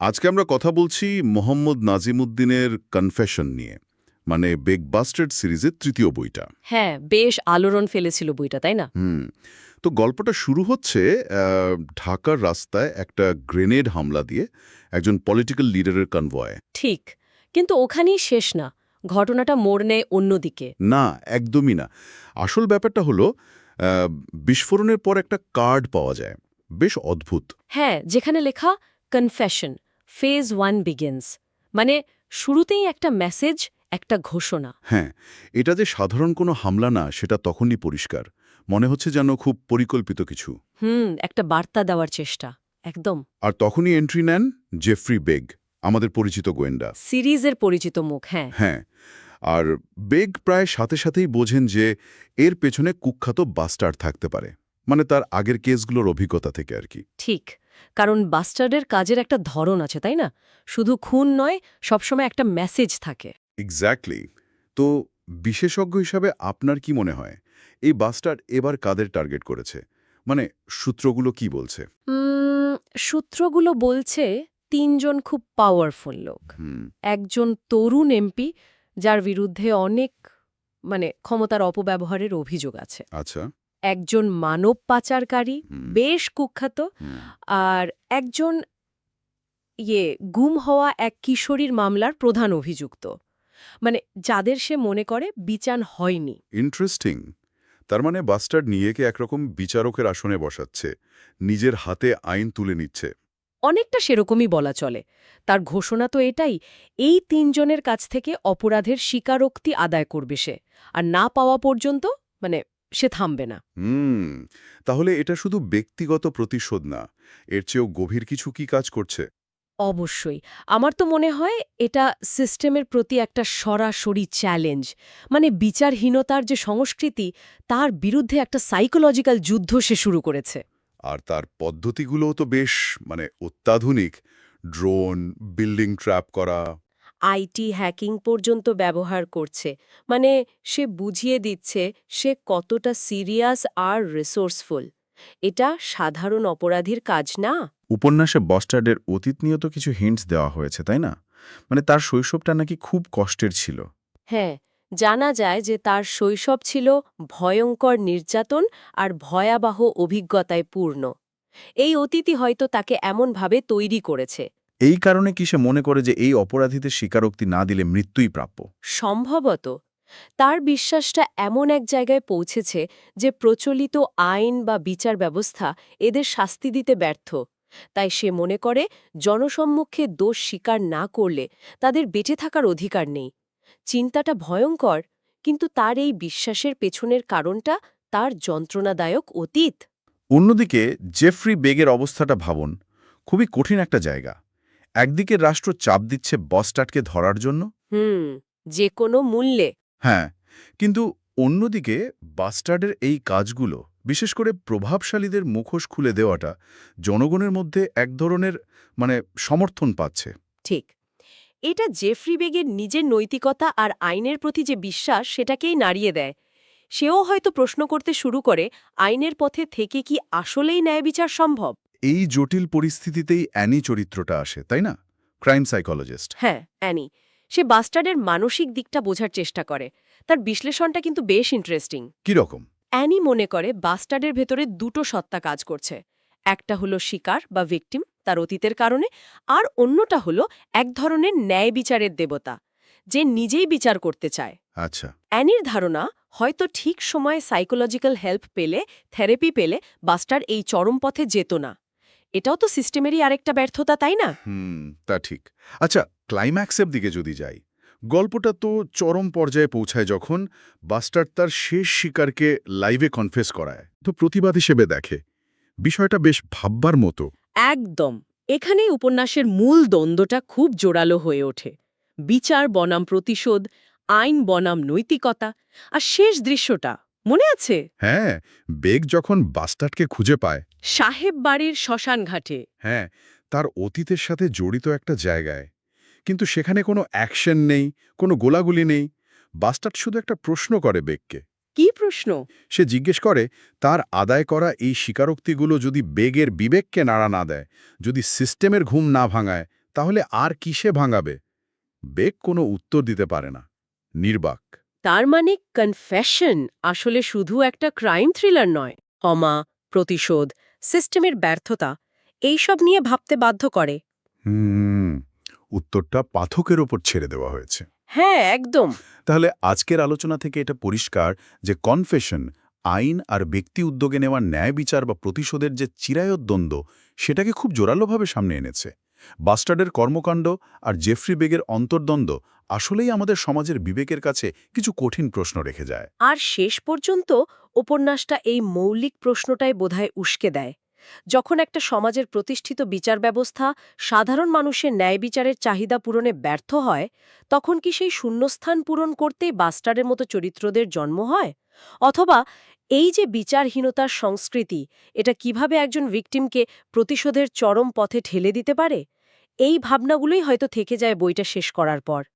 আজকে আমরা কথা বলছি মোহাম্মদ নাজিমুদ্দিনের কনফেশন নিয়ে মানে বেগ বাস্টার্ড সিরিজের তৃতীয় বইটা। হ্যাঁ বেশ আলোড়ন ফেলেছিল বইটা তাই না? হুম তো গল্পটা শুরু হচ্ছে ঢাকার রাস্তায় একটা গ্রেনেড হামলা দিয়ে একজন পলিটিক্যাল লিডারের কনভয় ঠিক কিন্তু ওখানেই শেষ না ঘটনাটা মোড় নেয় অন্যদিকে। না একদমই না। আসল ব্যাপারটা হলো বিস্ফোরণের পর একটা কার্ড পাওয়া যায় বেশ অদ্ভুত। হ্যাঁ যেখানে লেখা কনফেশন ফেজ ওয়ান বিগিনস মানে শুরুতেই একটা মেসেজ একটা ঘোষণা। হ্যাঁ এটা যে সাধারণ কোনো হামলা না সেটা তখনই পরিষ্কার। মনে হচ্ছে যেন খুব পরিকল্পিত কিছু। হুম একটা বার্তা দেওয়ার চেষ্টা। একদম। আর তখনই এন্ট্রি নেন জেফ্রি বেগ আমাদের পরিচিত গোয়েন্দা। সিরিজের পরিচিত মুখ হ্যাঁ। হ্যাঁ আর বেগ প্রায় সাথে সাথেই বোঝেন যে এর পেছনে কুখ্যাত বাস্টার থাকতে পারে। মানে তার আগের কেসগুলোর অভিজ্ঞতা থেকে আর কি। ঠিক। কারণ বাস্টার্ডের কাজের একটা ধরন আছে তাই না? শুধু খুন নয় সবসময় একটা মেসেজ থাকে। এক্স্যাক্টলি তো বিশেষজ্ঞ হিসাবে আপনার কি মনে হয়? এই বাস্টার্ড এবার কাদের টার্গেট করেছে? মানে সূত্রগুলো কি বলছে? সূত্রগুলো বলছে তিনজন খুব পাওয়ারফুল লোক। একজন তরুণ এমপি যার বিরুদ্ধে অনেক মানে ক্ষমতার অপব্যবহারের অভিযোগ আছে। আচ্ছা। একজন মানব পাচারকারী বেশ কুখ্যাত আর একজন ইয়ে গুম হওয়া এক কিশোরীর মামলার প্রধান অভিযুক্ত। মানে যাদের সে মনে করে বিচার হয়নি। ইন্টারেস্টিং তার মানে বাস্টার্ড নিয়েকে একরকম বিচারকের আসনে বসাচ্ছে নিজের হাতে আইন তুলে নিচ্ছে। অনেকটা সেরকমই বলা চলে। তার ঘোষণা তো এটাই এই তিনজনের কাছ থেকে অপরাধের স্বীকারোক্তি আদায় করবে সে। আর না পাওয়া পর্যন্ত মানে সে থামবে না। হুম তাহলে এটা শুধু ব্যক্তিগত প্রতিশোধ না এর চেয়েও গভীর কিছু কি কাজ করছে? অবশ্যই আমার তো মনে হয় এটা সিস্টেমের প্রতি একটা সরাসরি চ্যালেঞ্জ মানে বিচারহীনতার যে সংস্কৃতি তার বিরুদ্ধে একটা সাইকোলজিক্যাল যুদ্ধ সে শুরু করেছে। আর তার পদ্ধতিগুলোও তো বেশ মানে অত্যাধুনিক ড্রোন বিল্ডিং ট্র্যাপ করা আইটি হ্যাকিং পর্যন্ত ব্যবহার করছে। মানে সে বুঝিয়ে দিচ্ছে সে কতটা সিরিয়াস আর রিসোর্সফুল। এটা সাধারণ অপরাধীর কাজ না? উপন্যাসে বস্টার্ডের অতীত নিয়েও তো কিছু হিন্টস দেওয়া হয়েছে তাই না? মানে তার শৈশবটা নাকি খুব কষ্টের ছিল। হ্যাঁ জানা যায় যে তার শৈশব ছিল ভয়ঙ্কর নির্যাতন আর ভয়াবহ অভিজ্ঞতায় পূর্ণ। এই অতীতই হয়তো তাকে এমনভাবে তৈরি করেছে। এই কারণে কি সে মনে করে যে এই অপরাধীদের স্বীকারোক্তি না দিলে মৃত্যুই প্রাপ্য? সম্ভবত তার বিশ্বাসটা এমন এক জায়গায় পৌঁছেছে যে প্রচলিত আইন বা বিচার ব্যবস্থা এদের শাস্তি দিতে ব্যর্থ। তাই সে মনে করে জনসম্মুখে দোষ স্বীকার না করলে তাদের বেঁচে থাকার অধিকার নেই। চিন্তাটা ভয়ঙ্কর কিন্তু তার এই বিশ্বাসের পেছনের কারণটা তার যন্ত্রণাদায়ক অতীত। অন্যদিকে জেফ্রি বেগের অবস্থাটা ভাবুন খুবই কঠিন একটা জায়গা। একদিকে রাষ্ট্র চাপ দিচ্ছে বস্টার্ডকে ধরার জন্য। হুম যে কোনো মূল্যে। হ্যাঁ কিন্তু অন্যদিকে বাস্টার্ডের এই কাজগুলো বিশেষ করে প্রভাবশালীদের মুখোশ খুলে দেওয়াটা জনগণের মধ্যে এক ধরনের মানে সমর্থন পাচ্ছে। ঠিক। এটা জেফ্রি বেগের নিজের নৈতিকতা আর আইনের প্রতি যে বিশ্বাস সেটাকেই নাড়িয়ে দেয়। সেও হয়তো প্রশ্ন করতে শুরু করে আইনের পথে থেকে কি আসলেই ন্যায় বিচার সম্ভব? এই জটিল পরিস্থিতিতেই অ্যানি চরিত্রটা আসে তাই না? Crime psychologist. হ্যাঁ অ্যানি। সে বাস্টার্ডের মানসিক দিকটা বোঝার চেষ্টা করে। তার বিশ্লেষণটা কিন্তু বেশ ইন্টারেস্টিং কীরকম অ্যানি মনে করে বাস্টার্ডের ভেতরে দুটো সত্তা কাজ করছে। একটা হলো শিকার বা ভিকটিম তার অতীতের কারণে আর অন্যটা হলো এক ধরনের ন্যায় বিচারের দেবতা যে নিজেই বিচার করতে চায়। আচ্ছা। অ্যানির ধারণা হয়তো ঠিক সময়ে সাইকোলজিক্যাল হেল্প পেলে থেরাপি পেলে বাস্টার এই চরম পথে যেত না। এটাও তো সিস্টেমেরই আরেকটা ব্যর্থতা তাই না? হুম তা ঠিক। আচ্ছা ক্লাইম্যাক্সের দিকে যদি যাই গল্পটা তো চরম পর্যায়ে পৌঁছায় যখন বাস্টার তার শেষ শিকারকে লাইভে কনফেস করায় তো প্রতিবাদ হিসেবে দেখে। বিষয়টা বেশ ভাববার মতো। একদম। এখানেই উপন্যাসের মূল দ্বন্দ্বটা খুব জোরালো হয়ে ওঠে। বিচার বনাম প্রতিশোধ আইন বনাম নৈতিকতা আর শেষ দৃশ্যটা মনে আছে? হ্যাঁ বেগ যখন বাস্টার্ডকে খুঁজে পায় সাহেব বাড়ির শ্মশান ঘাটে। হ্যাঁ তার অতীতের সাথে জড়িত একটা জায়গায়। কিন্তু সেখানে কোনো অ্যাকশন নেই কোনো গোলাগুলি নেই। বাস্টার্ড শুধু একটা প্রশ্ন করে বেগকে। কি প্রশ্ন? সে জিজ্ঞেস করে তার আদায় করা এই স্বীকারোক্তিগুলো যদি বেগের বিবেককে নাড়া না দেয় যদি সিস্টেমের ঘুম না ভাঙায় তাহলে আর কিসে ভাঙাবে? বেগ কোনো উত্তর দিতে পারে না। নির্বাক। তার মানে কনফেশন আসলে শুধু একটা ক্রাইম থ্রিলার নয়। অমা প্রতিশোধ সিস্টেমের ব্যর্থতা এইসব নিয়ে ভাবতে বাধ্য করে। হুম উত্তরটা পাথকের ওপর ছেড়ে দেওয়া হয়েছে। হ্যাঁ একদম। তাহলে আজকের আলোচনা থেকে এটা পরিষ্কার যে কনফেশন আইন আর ব্যক্তি উদ্যোগে নেওয়া ন্যায় বিচার বা প্রতিশোধের যে চিরায়ত দ্বন্দ্ব সেটাকে খুব জোরালোভাবে সামনে এনেছে। বাস্টার্ডের কর্মকাণ্ড আর জেফ্রি বেগের অন্তর্দ্বন্দ্ব আসলেই আমাদের সমাজের বিবেকের কাছে কিছু কঠিন প্রশ্ন রেখে যায়। আর শেষ পর্যন্ত উপন্যাসটা এই মৌলিক প্রশ্নটাই বোধহয় উস্কে দেয়। যখন একটা সমাজের প্রতিষ্ঠিত বিচার ব্যবস্থা সাধারণ মানুষের ন্যায় বিচারের চাহিদা পূরণে ব্যর্থ হয়, তখন কি সেই শূন্যস্থান পূরণ করতেই বাস্টারের মতো চরিত্রদের জন্ম হয়? অথবা এই যে বিচারহীনতার সংস্কৃতি, এটা কীভাবে একজন ভিকটিমকে প্রতিশোধের চরম পথে ঠেলে দিতে পারে? এই ভাবনাগুলোই হয়তো থেকে যায় বইটা শেষ করার পর।